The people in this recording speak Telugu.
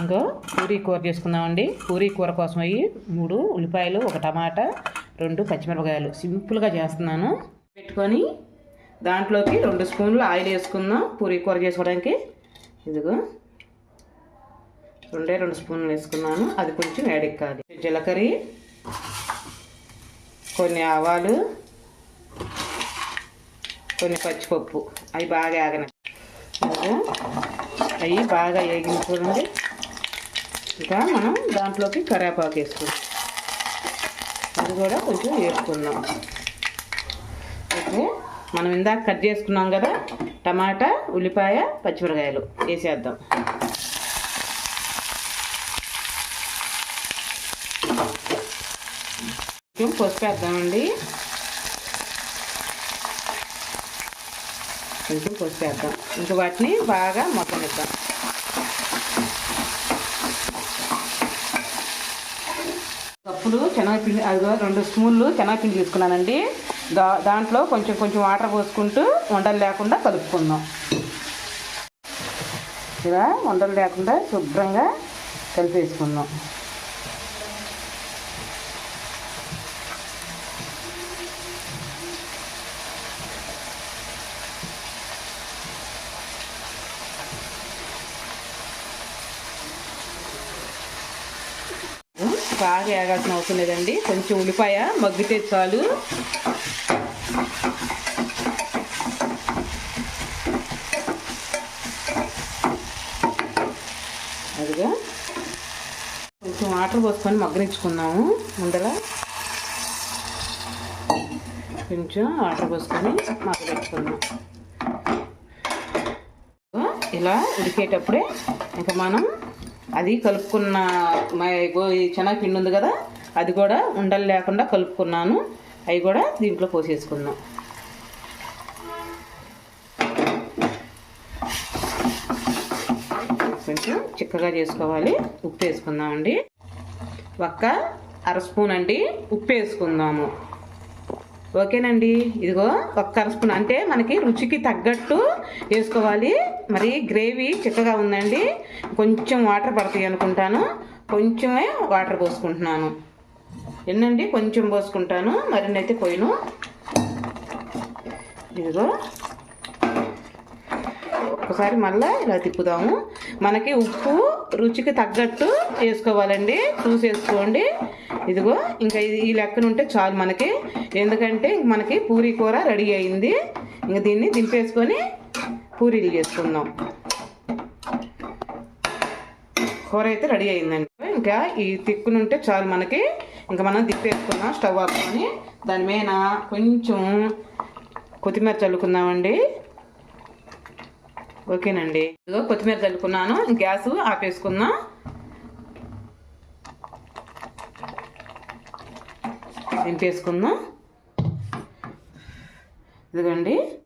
ఇంకో పూరీ కూర చేసుకుందామండి. పూరీ కూర కోసం అయ్యి మూడు ఉల్లిపాయలు ఒక టమాటా రెండు పచ్చిమిరపకాయలు సింపుల్గా చేస్తున్నాను. పెట్టుకొని దాంట్లోకి రెండు స్పూన్లు ఆయిల్ వేసుకుందాం పూరీ కూర చేసుకోవడానికి. ఇదిగో రెండే రెండు స్పూన్లు వేసుకున్నాను. అది కొంచెం వేడెక్కాలి. జీలకర్ర కొన్ని ఆవాలు కొన్ని పచ్చిపప్పు. అవి బాగా ఆగన అవి బాగా వేగిన చూడండి. ఇక మనం దాంట్లోకి కరివేపాకు వేసుకుందాం అది కూడా కొంచెం వేసుకుందాం. అయితే మనం ఇందాక కట్ చేసుకున్నాం కదా టమాటా ఉల్లిపాయ పచ్చిమిరకాయలు వేసేద్దాం. కొంచెం పసుపు వేద్దామండి. కొంచెం పసుపు వేద్దాం. ఇంకా వాటిని బాగా మొత్తనిద్దాం కప్పులు శనగపిండి అదిగో రెండు స్పూన్లు శనగపిండి తీసుకున్నానండి. దా దాంట్లో కొంచెం కొంచెం వాటర్ పోసుకుంటూ వండలు లేకుండా కలుపుకుందాం. ఇలా వండలు లేకుండా శుభ్రంగా కలిపేసుకుందాం. బాగా వేగాల్సిన అవసరం లేదండి. కొంచెం ఉల్లిపాయ మగ్గితే చాలు. అదిగా. కొంచెం వాటర్ పోసుకొని మగ్గనిచ్చుకుందాము ముందర. కొంచెం వాటర్ పోసుకొని మగ్గనిచ్చుకుందాం. ఇలా ఉడికేటప్పుడే ఇంకా మనం అది కలుపుకున్న శనగపిండి ఉంది కదా అది కూడా ఉండలు లేకుండా కలుపుకున్నాను. అవి కూడా దీంట్లో పోసేసుకుందాం. కొంచెం చిక్కగా చేసుకోవాలి. ఉప్పు వేసుకుందామండి. ఒక్క అర స్పూన్ అండి ఉప్పు వేసుకుందాము. ఓకేనండి. ఇదిగో ఒక్క అర స్పూన్. అంటే మనకి రుచికి తగ్గట్టు వేసుకోవాలి. మరి గ్రేవీ చిక్కగా ఉందండి. కొంచెం వాటర్ పడతాయి అనుకుంటాను. కొంచెమే వాటర్ పోసుకుంటున్నాను. ఎన్నండి? కొంచెం పోసుకుంటాను. మరినైతే పోయిను. ఇదిగో. ఒకసారి మళ్ళీ ఇలా తిప్పుదాము. మనకి ఉప్పు రుచికి తగ్గట్టు వేసుకోవాలండి. చూసి వేసుకోండి. ఇదిగో ఇంకా ఇది ఈ లెక్కన ఉంటే చాలు మనకి. ఎందుకంటే మనకి పూరీ కూర రెడీ అయింది. ఇంకా దీన్ని దింపేసుకొని పూరీలు చేసుకుందాం. కూర అయితే రెడీ అయిందండి. ఇంకా ఈ తిక్కునుంటే చాలు మనకి. ఇంకా మనం దిప్పేసుకుందాం స్టవ్ ఆపుకొని దాని మీద కొంచెం కొత్తిమీర చల్లుకుందామండి. ఓకేనండి. ఇదిగో కొత్తిమీర చల్లుకున్నాను. గ్యాస్ ఆపేసుకుందాం. దింపేసుకుందాం. ఇదిగోండి.